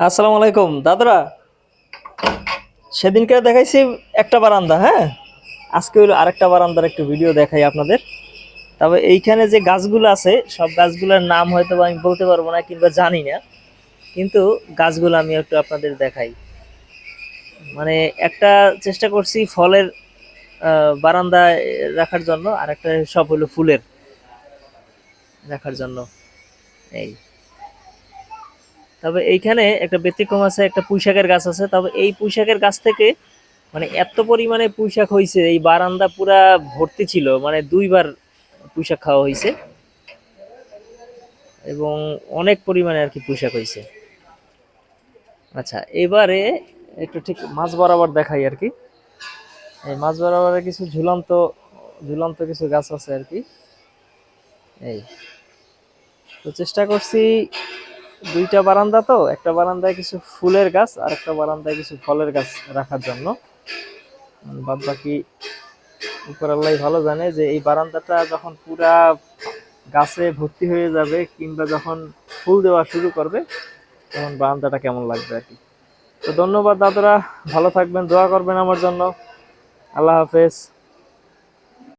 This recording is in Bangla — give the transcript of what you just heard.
আসসালামু আলাইকুম, দাদরা। সেদিনকে দেখাইছি একটা বারান্দা হ্যাঁ? আজকে হলো আরেকটা বারান্দার একটু ভিডিও দেখাই আপনাদের। তবে এইখানে যে গাছগুলো আছে, সব গাছগুলোর নাম হয়তো আমি বলতে পারব না কিংবা জানি না, কিন্তু গাছগুলো আমি একটু আপনাদের দেখাই। মানে একটা চেষ্টা করছি ফলের বারান্দায় রাখার জন্য আর একটা সব হলো ফুলের রাখার জন্য। এই। তবে এইখানে একটা ব্যতিক্রম আছে, একটা পুঁইশাকের গাছ আছে। তবে এই পুঁইশাকের গাছ থেকে মানে এত পরিমাণে পুঁইশাক হয়েছে এই বারান্দা পুরা ভর্তি ছিল মানে দুইবার পুঁইশাক খাওয়া হয়েছে এবং অনেক পরিমাণে আর কি পুঁইশাক হয়েছে আচ্ছা এবারে একটু ঠিক মাছ বরাবর দেখাই আর কি। এই মাছ বরাবরে কিছু ঝুলন্ত ঝুলন্ত কিছু গাছ আছে আর কি। এই, তো চেষ্টা করছি দুইটা বারান্দা তো, একটা বারান্দায় কিছু ফুলের গাছ আর একটা বারান্দায় কিছু ফলের গাছ রাখার জন্য। বাদ বাকি উপর আল্লাহ ভালো জানে যে এই বারান্দাটা যখন পুরা গাছে ভর্তি হয়ে যাবে কিংবা যখন ফুল দেওয়া শুরু করবে, তখন বারান্দাটা কেমন লাগবে আর কি। তো ধন্যবাদ দাদুরা, ভালো থাকবেন, দোয়া করবেন আমার জন্য। আল্লাহ হাফেজ।